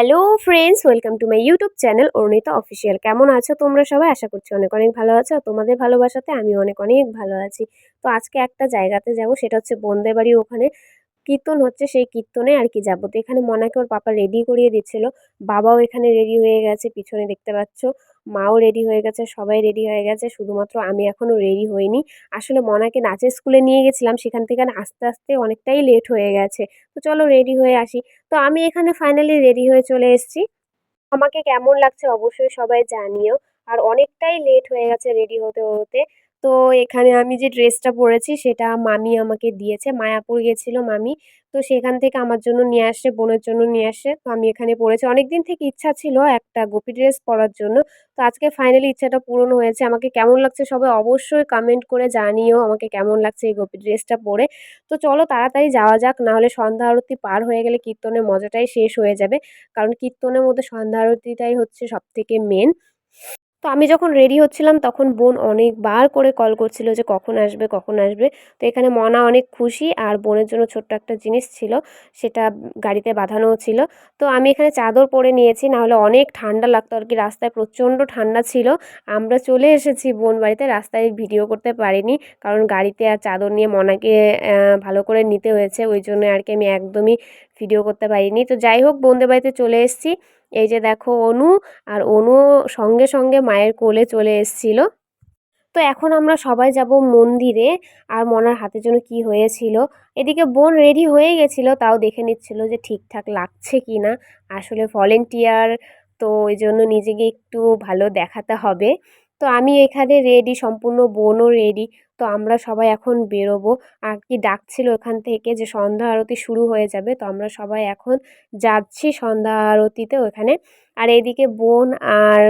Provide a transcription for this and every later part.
Hello friends, welcome to my YouTube channel Arunita official. কেমন আছো তোমরা সবাই? আশা করছি অনেক অনেক ভালো আছো। তোমাদের ভালোবাসাতে আমি অনেক অনেক ভালো আছি। তো আজকে একটা জায়গাতে যাব, সেটা হচ্ছে বন্দে বাড়ি ওখানে। কীর্তন হচ্ছে সেই কীর্তনে আর কি যাব। তো এখানে মনাকে ওর পাপা রেডি করিয়ে দিচ্ছিল। বাবাও এখানে রেডি হয়ে গেছে, পিছনে দেখতে পাচ্ছ। মাও রেডি হয়ে গেছে, সবাই রেডি হয়ে গেছে। শুধুমাত্র আমি এখনও রেডি হইনি। আসলে মনাকে নাচের স্কুলে নিয়ে গেছিলাম, সেখান থেকে আস্তে আস্তে অনেকটাই লেট হয়ে গেছে। তো চলো রেডি হয়ে আসি। তো আমি এখানে ফাইনালি রেডি হয়ে চলে এসেছি। আমাকে কেমন লাগছে অবশ্যই সবাই জানিও। আর অনেকটাই লেট হয়ে গেছে রেডি হতে হতে। তো এখানে আমি যে ড্রেসটা পরেছি সেটা মামি আমাকে দিয়েছে। মায়াপুর গেছিল মামি। তো সেখান থেকে আমার জন্য নিয়ে আসে, বোনের জন্য নিয়ে আসে। তো আমি এখানে পরেছি। অনেক দিন থেকে ইচ্ছা ছিল একটা গোপী ড্রেস পরার জন্য। তো আজকে ফাইনালি ইচ্ছাটা পূরণ হয়েছে। আমাকে কেমন লাগছে সবাই অবশ্যই কমেন্ট করে জানিও আমাকে কেমন লাগছে এই গোপী ড্রেসটা পরে। তো চলো তাড়াতাড়ি যাওয়া যাক, নাহলে সন্ধ্যা আরতি পার হয়ে গেলে কীর্তনের মজাটাই শেষ হয়ে যাবে। কারণ কীর্তনের মধ্যে সন্ধ্যা আরতিটাই হচ্ছে সবথেকে মেন তো আমি যখন রেডি হচ্ছিলাম, তখন বোন অনেকবার করে কল করছিল যে কখন আসবে কখন আসবে। তো এখানে মনা অনেক খুশি আর বোনের জন্য ছোট্ট একটা জিনিস ছিল, সেটা গাড়িতে বাঁধানোও ছিল। তো আমি এখানে চাদর পরে নিয়েছি, নাহলে অনেক ঠান্ডা লাগতো আর কি, রাস্তায় প্রচণ্ড ঠান্ডা ছিল। আমরা চলে এসেছি বোন বাড়িতে, রাস্তায় ভিডিও করতে পারিনি, কারণ গাড়িতে আর চাদর নিয়ে মনাকে ভালো করে নিতে হয়েছে, ওই জন্য আর কি আমি একদমই ভিডিও করতে পারিনি। তো যাই হোক, বোনদের বাড়িতে চলে এসেছি। এই যে দেখো অনু, আর অনু সঙ্গে সঙ্গে মায়ের কোলে চলে এসছিল। তো এখন আমরা সবাই যাব মন্দিরে, আর মনার হাতের জন্য কি হয়েছিল। এদিকে বোন রেডি হয়ে গেছিল, তাও দেখে নিচ্ছিল যে ঠিকঠাক লাগছে কি না। আসলে ভলেন্টিয়ার তো ওই জন্য নিজেকে একটু ভালো দেখাতে হবে। তো আমি এখানে রেডি সম্পূর্ণ বোনও রেডি তো আমরা সবাই এখন বেরোবো। আর কি ডাকছিল ওখান থেকে যে সন্ধ্যা আরতি শুরু হয়ে যাবে, তো আমরা সবাই এখন যাচ্ছি সন্ধ্যা আরতিতে ওখানে। আর এদিকে বোন আর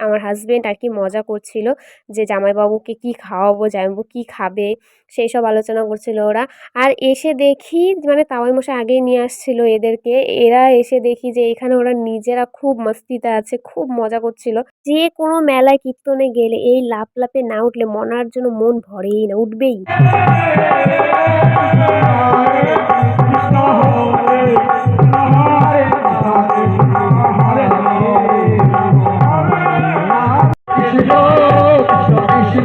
আমার হাজব্যান্ড আর কি মজা করছিল যে জামাইবাবুকে কি খাওয়াবো, জামাইবাবু কি খাবে, সেই সব আলোচনা করছিল ওরা। আর এসে দেখি মানে তাওয়াই মশাই আগেই নিয়ে আসছিল এদেরকে। এরা এসে দেখি যে এখানে ওরা নিজেরা খুব মস্তিতে আছে, খুব মজা করছিল। যে কোনো মেলায় কীর্তনে গেলে এই লাপ লাপে না উঠলে মনার জন্য মন ভরেই না, উঠবেই।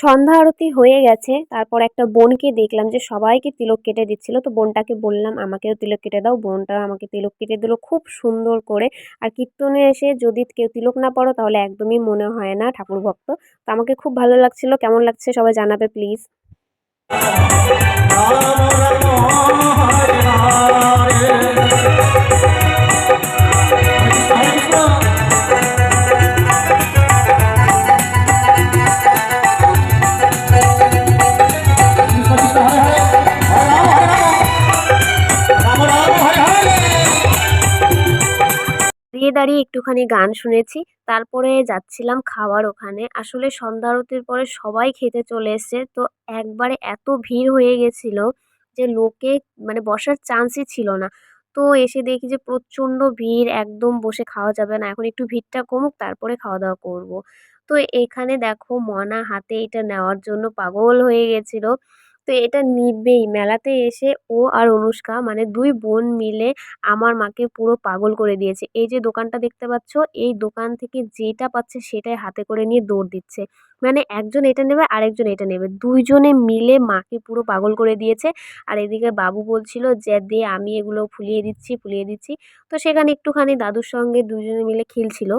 সন্ধ্যা আরতি হয়ে গেছে, তারপর একটা বোনকে দেখলাম যে সবাইকে তিলক কেটে দিচ্ছিল। তো বোনটাকে বললাম, আমাকেও তিলক কেটে দাও, বোনটা আমাকে তিলক কেটে দিল খুব সুন্দর করে। আর কীর্তনে এসে যদি কেউ তিলক না পড়ো তাহলে একদমই মনে হয় না, ঠাকুর ভক্ত। তো আমাকে খুব ভালো লাগছিল। কেমন লাগছে সবাই জানাবে প্লিজ। দাঁড়িয়ে একটুখানি গান শুনেছি। তারপরে যাচ্ছিলাম খাওয়ার ওখানে। আসলে সন্ধ্যা আরতির পরে সবাই খেতে চলে এসছে। তো একবারে এত ভিড় হয়ে গেছিল যে লোকে মানে বসার চান্সই ছিল না। তো এসে দেখি যে প্রচণ্ড ভিড়, একদম বসে খাওয়া যাবে না। এখন একটু ভিড়টা কমুক, তারপরে খাওয়া দাওয়া করব। তো এখানে দেখো মনা হাতে এটা নেওয়ার জন্য পাগল হয়ে গেছিল। তো এটা নিবেই। মেলাতে এসে ও আর অনুষ্কা মানে দুই বোন মিলে আমার মাকে পুরো পাগল করে দিয়েছে। এই যে দোকানটা দেখতে পাচ্ছ, এই দোকান থেকে যেটা পাচ্ছে সেটাই হাতে করে নিয়ে দৌড় দিচ্ছে। মানে একজন এটা নেবে, আরেকজন এটা নেবে। দুইজনে মিলে মাকে পুরো পাগল করে দিয়েছে। আর এদিকে বাবু বলছিল যে, দে, আমি এগুলো ফুলিয়ে দিচ্ছি ফুলিয়ে দিচ্ছি। তো সেখানে একটুখানি দাদুর সঙ্গে দুজনে মিলে খেলছিল।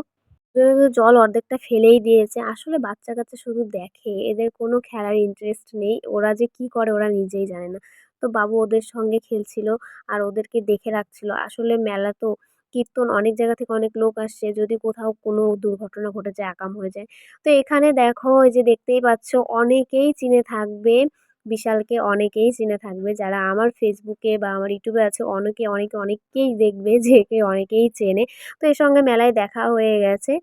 জল অর্ধেকটা ফেলেই দিয়েছে। আসলে বাচ্চা কাচ্চা শুধু দেখে, এদের কোনো খেলার ইন্টারেস্ট নেই। ওরা যে কি করে ওরা নিজেই জানে না। তো বাবু ওদের সঙ্গে খেলছিল আর ওদেরকে দেখে রাখছিল। আসলে মেলা তো কীর্তন অনেক জায়গা থেকে অনেক লোক আসছে। যদি কোথাও কোনো দুর্ঘটনা ঘটে যায় আকাম হয়ে যায়। তো এখানে দেখো এই যে দেখতেই পাচ্ছ, অনেকেই চিনে থাকবে। বিশালকে অনেকেই চিনে থাকবে। যারা আমার ফেসবুকে বা আমার ইউটিউবে আছে, অনেকে অনেকে, অনেককেই দেখবে যে কে অনেকেই চেনে। তো এর সঙ্গে মেলায় দেখা হয়ে গেছে।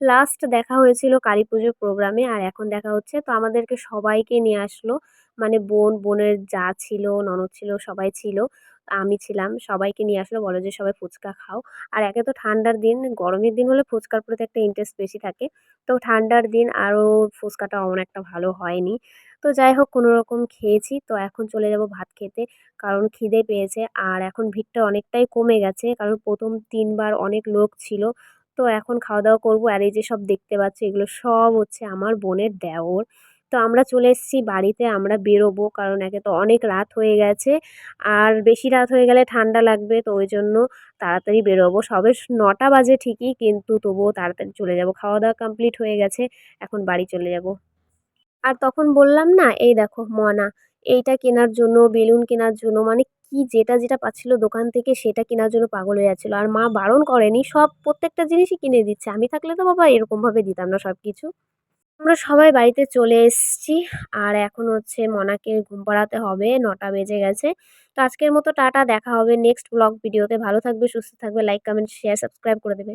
লাস্ট দেখা হয়েছিল কালী পুজোর প্রোগ্রামে আর এখন দেখা হচ্ছে। তো আমাদেরকে সবাইকে নিয়ে আসলো। মানে বোন, বোনের যা ছিল, ননদ ছিল, সবাই ছিল, আমি ছিলাম। সবাইকে নিয়ে আসলো, বলো যে সবাই ফুচকা খাও। আর একে তো ঠান্ডার দিন, গরমের দিন হলে ফুচকার প্রতি একটা ইন্টারেস্ট বেশি থাকে। তো ঠান্ডার দিন আরও ফুচকাটা অমন একটা ভালো হয়নি। তো যাই হোক, কোনো রকম খেয়েছি। তো এখন চলে যাব ভাত খেতে, কারণ খিদে পেয়েছে। আর এখন ভিড়টা অনেকটাই কমে গেছে, কারণ প্রথম তিনবার অনেক লোক ছিল। তো এখন খাওয়া দাওয়া করব। আর এই যে সব দেখতে পাচ্ছ, এগুলো সব হচ্ছে আমার বোনের দেওর। তো আমরা চলে এসেছি বাড়িতে, আমরা বেরোবো, কারণ একে তো অনেক রাত হয়ে গেছে। আর বেশি রাত হয়ে গেলে ঠান্ডা লাগবে, তো ওই জন্য তাড়াতাড়ি বেরোবো। সবে নটা বাজে ঠিকই, কিন্তু তবুও তাড়াতাড়ি চলে যাব। খাওয়া দাওয়া কমপ্লিট হয়ে গেছে, এখন বাড়ি চলে যাব। আর তখন বললাম, না, এই দেখো মনা, এইটা কেনার জন্য, বেলুন কেনার জন্য মানে কি যেটা যেটা পাচ্ছিল দোকান থেকে সেটা কেনার জন্য পাগল হয়ে যাচ্ছিল। আর মা বারণ করেনি, সব প্রত্যেকটা জিনিসই কিনে দিচ্ছে। আমি থাকলে তো বাবা এরকমভাবে দিতাম না সব কিছু আমরা সবাই বাড়িতে চলে এসেছি, আর এখন হচ্ছে মনাকে ঘুম পাড়াতে হবে, নটা বেজে গেছে। তো আজকের মতো টাটা, দেখা হবে নেক্সট ব্লগ ভিডিওতে। ভালো থাকবে, সুস্থ থাকবে, লাইক, কমেন্ট, শেয়ার, সাবস্ক্রাইব করে দেবে।